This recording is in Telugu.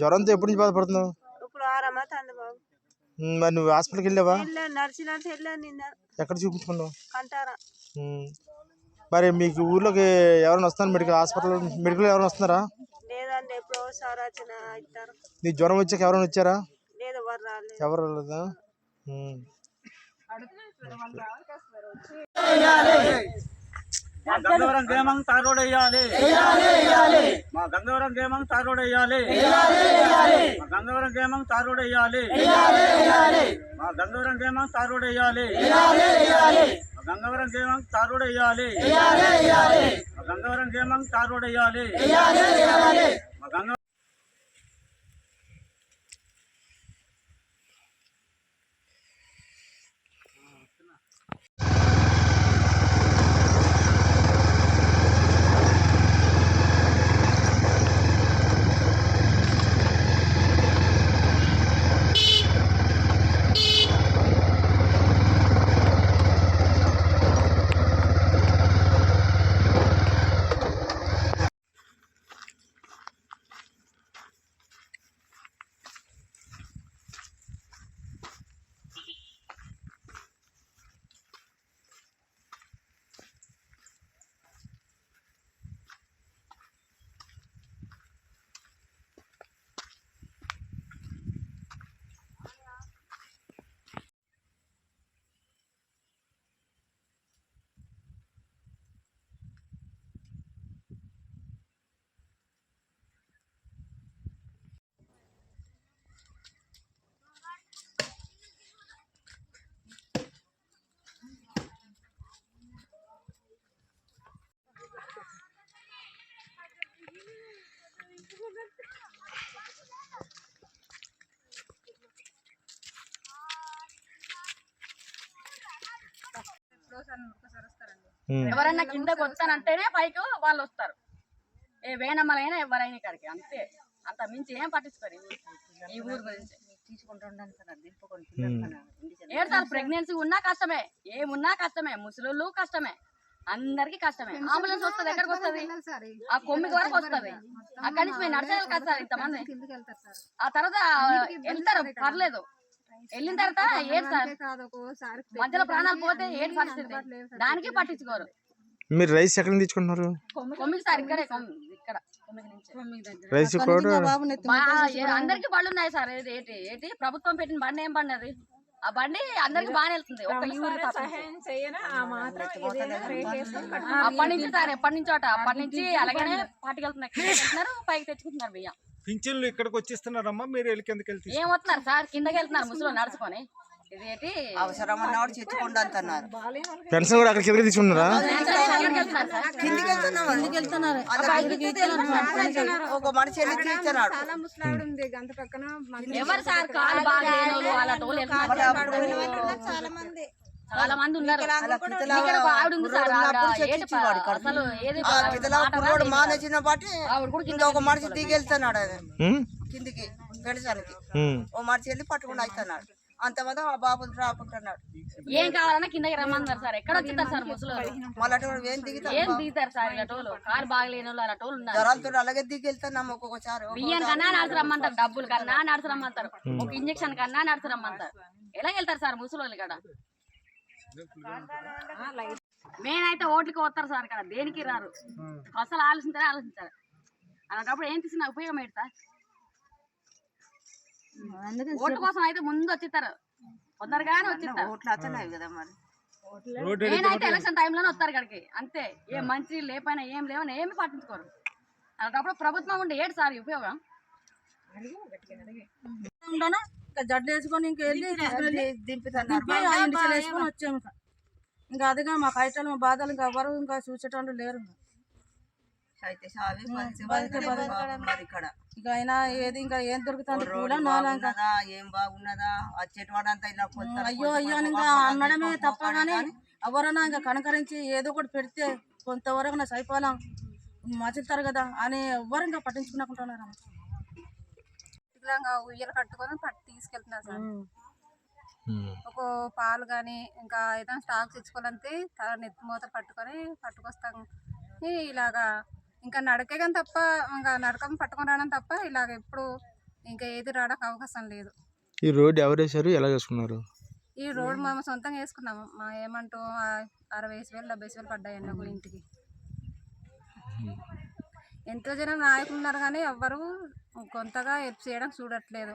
జ్వరంతో ఎప్పటి నుంచి బాధపడుతున్నావు? ఇప్పుడు బాబు. మరి నువ్వు హాస్పిటల్కి వెళ్ళావా? వెళ్ళాను నిన్న. ఎక్కడ చూపించుకున్నావు? కంటారా. మరి మీకు ఊర్లోకి ఎవరైనా వస్తున్నారు? మెడికల్ హాస్పిటల్ మెడికల్ ఎవరైనా వస్తున్నారా? లేదండి ఎప్పుడో సార్ వచ్చిన ఇస్తారు నీకు జ్వరం వచ్చాక ఎవరైనా వచ్చారా? లేదు ఎవరు రాలేదు. ఎవరు రాలేదా? ఉమ్. మా గంగవరం గేమంగ్ తారోడ్ వేయాలి మా గంగవరం గేమంగ్ తారోడ్ వేయాలి మా గంగవరం గేమంగ్ తారోడ్ వేయాలి మా గంగవరం గేమంగ్ తారోడ్ వేయాలి మా గంగవరం గేమంగ్ తారోడ్ వేయాలి మా గంగవరం గేమంగ్ తారోడ్ వేయాలి. ఉమ్. ఎవరన్నా కిందకు వస్తానంటేనే పైకి వాళ్ళు వస్తారు. ఏ వేణమ్మలైనా ఎవరైనా ఇక్కడికి అంతే. అంత మించి ఏం పట్టించుకోరు. ఈ ఊరు- గురించి. ఏడు సార్ ప్రెగ్నెన్సీ ఉన్నా కష్టమే ఏమున్నా కష్టమే ముసలు కష్టమే. అందరికి కష్టమే. అంబులెన్స్ వస్తుంది ఎక్కడికి వస్తుంది? ఆ కొమ్మికి వరకు వస్తుంది. అక్కడి నుంచి మేము నడిచేయాలి కదా సార్ ఇంతమంది. ఆ తర్వాత వెళ్తారు పర్లేదు. వెళ్ళిన తర్వాత ఏడు సార్? మధ్యలో ప్రాణాలు పోతే ఏడు పరిస్థితి? దానికి పట్టించుకోరు. మీరు రైస్ ఎక్కడ నుంచి తెచ్చుకుంటున్నారు కొమ్మికి సార్ ఇక్కడే ఇక్కడ. రైస్ కూడా అందరికి బళ్ళు ఉన్నాయి సార్. ఏది ఏంటి ఏంటి? ప్రభుత్వం పెట్టిన బండి ఏం బండి అది? ఆ బండి అందరికి బాగానే వెళ్తుంది. అప్పటి నుంచి సార్ ఎప్పటి నుంచో అట అప్పటి నుంచి అలాగనే పైకి తెచ్చుకుంటున్నారు బియ్యం. పింఛన్లు ఇక్కడికి వచ్చేస్తున్నారమ్మా మీరు వెళ్ళి కిందకి వెళ్తే ఏం వస్తున్నారు సార్? కిందకి వెళ్తున్నారు ముసలు నడుచుకొని. అవసరం అన్నవాడు పెన్షన్ కూడా అక్కడ కిందకి తీసుకుంటున్నారా ఒక మనిషి ఎవరు సార్ కాలు బాగా చాలా మంది. ఉన్నారు. మానేసిన ఇంకా ఒక మనిషి దిగి వెళ్తున్నాడు? కిందికి పెడసానికి ఉమ్. ఓ మనిషి వెళ్ళి పట్టుకుని అవుతున్నాడు అంతమంది ఆ బాబు రాకుంటున్నాడు. ఏం కావాలన్నా కిందకి రమ్మన్నారు సార్. ఎక్కడ వచ్చింటారు సార్ ముసలు మళ్ళీ అటువంటి ఏం దిగుతాం ఏం దిగుతారు సార్ ఇలా టోలు కారు బాగలేని వాళ్ళు ఉన్నారు. జ్వరాలతో అలాగే దిగి వెళ్తున్నాం ఒక్కొక్కసారి. బియ్యం కన్నా నడిచి రమ్మంటారు డబ్బులు కన్నా నడిచి రమ్మంటారు. ఒక ఇంజక్షన్ కన్నా నడిచి రమ్మంటారు. ఎలా వెళ్తారు సార్ ముసలి వాళ్ళు ఇక్కడ? మేనైతే ఓట్లకి వస్తారు సార్ ఇక్కడ. దేనికి రారు? అసలు ఆలోచించారు ఆలోచించారు అలాంటప్పుడు ఏం తీసిన ఉపయోగం ఏంటి సార్? ఓట్ల కోసం అయితే ముందు వచ్చిస్తారు. తొందరగానే వచ్చిస్తారు. ఓట్లు వచ్చలేవు కదా మరి. నేనైతే ఎలక్షన్ టైంలోనే వస్తారు ఇక్కడికి. అంతే. ఏ మంచి లేపైనా ఏం లేవని ఏమి పట్టించుకోరు. అలాంటప్పుడు ప్రభుత్వం ఉండే ఏంటి సార్ ఉపయోగం. ఉండనా? ఇంకా జడ్లు వేసుకొని ఇంక వెళ్ళి తీసుకెళ్ళి దింపుతున్నారు దింపి ఆ ఇంటికి వేసుకొని వచ్చాము ఇంకా. ఇంకా అదిగా మా కైటలు మా బాధలు ఇంకా ఎవరు ఇంకా చూసేటోళ్ళు లేరు ఇంకా. అయితే సావి మనిషి బతకలేదు బాబు మరి ఇక్కడ. ఇక అయినా ఏది ఇంకా ఏం దొరుకుతుంది కూడా ఏం బాగున్నదా? వచ్చేటవాడంతా ఇలా కొలుస్తారు, అయ్యో అయ్యో అని ఇంకా అనడమే తప్ప కానీ ఎవరైనా ఇంకా కనకరించి ఏదో ఒకటి పెడితే కొంతవరకు నా సైపాలం మచులుతారు కదా అని ఎవ్వరు ఇంకా పట్టించుకున్నాకుంటున్నారు ఇట్లా ఉయ్యలు కట్టుకొని పట్టు తీసుకెళ్తున్నారు సార్. ఒక పాలు కానీ ఇంకా ఏదైనా స్టాక్ తెచ్చుకోవాలంటే తల నెత్తి మూత పట్టుకొని పట్టుకొస్తాం. ఇలాగా ఇంకా నడకే కానీ తప్ప ఇంకా నడకం పట్టుకొని రావడం తప్ప ఇలాగ ఎప్పుడు ఇంకా ఏది రావడానికి అవకాశం లేదు. ఈ రోడ్డు ఎవరు వేశారు? ఎలా చేసుకున్నారు? ఈ రోడ్ మేము సొంతంగా వేసుకున్నాము. మా ఏమంటూ అరవై వేలు డెబ్బై వేలు పడ్డాయండి ఒక ఇంటికి. ఎంతో జనం నాయకులు ఉన్నారు కానీ ఎవ్వరు కొంతగా హెల్ప్ చేయడానికి చూడట్లేదు.